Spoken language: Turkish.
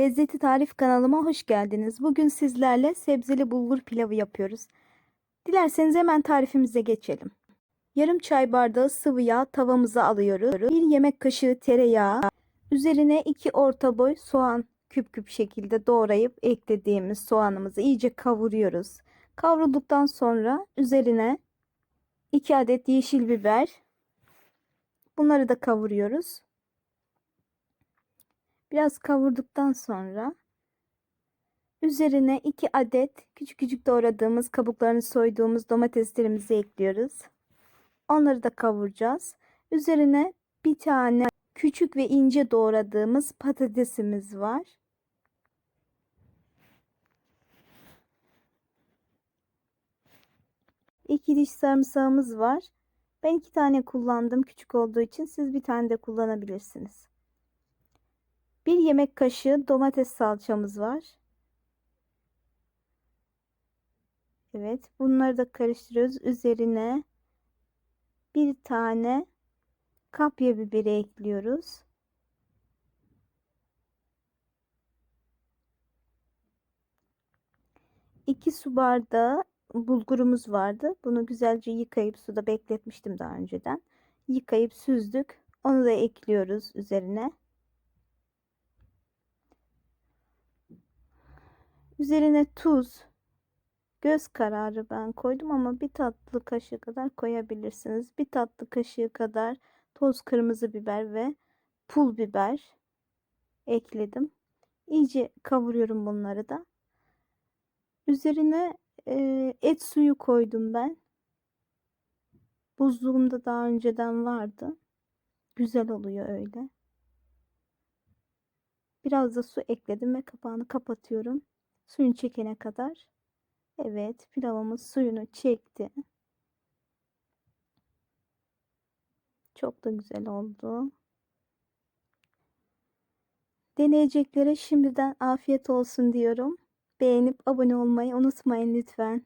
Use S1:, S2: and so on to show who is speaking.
S1: Lezzeti Tarif kanalıma hoş geldiniz. Bugün sizlerle sebzeli bulgur pilavı yapıyoruz. Dilerseniz hemen tarifimize geçelim. Yarım çay bardağı sıvı yağ tavamıza alıyoruz. Bir yemek kaşığı tereyağı, üzerine iki orta boy soğan küp küp şekilde doğrayıp eklediğimiz soğanımızı iyice kavuruyoruz. Kavrulduktan sonra üzerine 2 adet yeşil biber. Bunları da kavuruyoruz. Biraz kavurduktan sonra üzerine 2 adet küçük küçük doğradığımız kabuklarını soyduğumuz domateslerimizi ekliyoruz. Onları da kavuracağız. Üzerine bir tane küçük ve ince doğradığımız patatesimiz var. İki diş sarımsağımız var. Ben iki tane kullandım küçük olduğu için siz bir tane de kullanabilirsiniz. Bir yemek kaşığı domates salçamız var. Evet, bunları da karıştırıyoruz. Üzerine bir tane kapya biberi ekliyoruz. İki su bardağı bulgurumuz vardı. Bunu güzelce yıkayıp suda bekletmiştim daha önceden. Yıkayıp süzdük. Onu da ekliyoruz üzerine. Üzerine tuz, göz kararı ben koydum ama bir tatlı kaşığı kadar koyabilirsiniz. Bir tatlı kaşığı kadar toz kırmızı biber ve pul biber ekledim. İyice kavuruyorum bunları da. Üzerine e, et suyu koydum ben. Buzluğumda daha önceden vardı. Güzel oluyor öyle. Biraz da su ekledim ve kapağını kapatıyorum. Suyun çekene kadar. Evet pilavımız suyunu çekti. Çok da güzel oldu. Deneyeceklere şimdiden afiyet olsun diyorum. Beğenip abone olmayı unutmayın lütfen.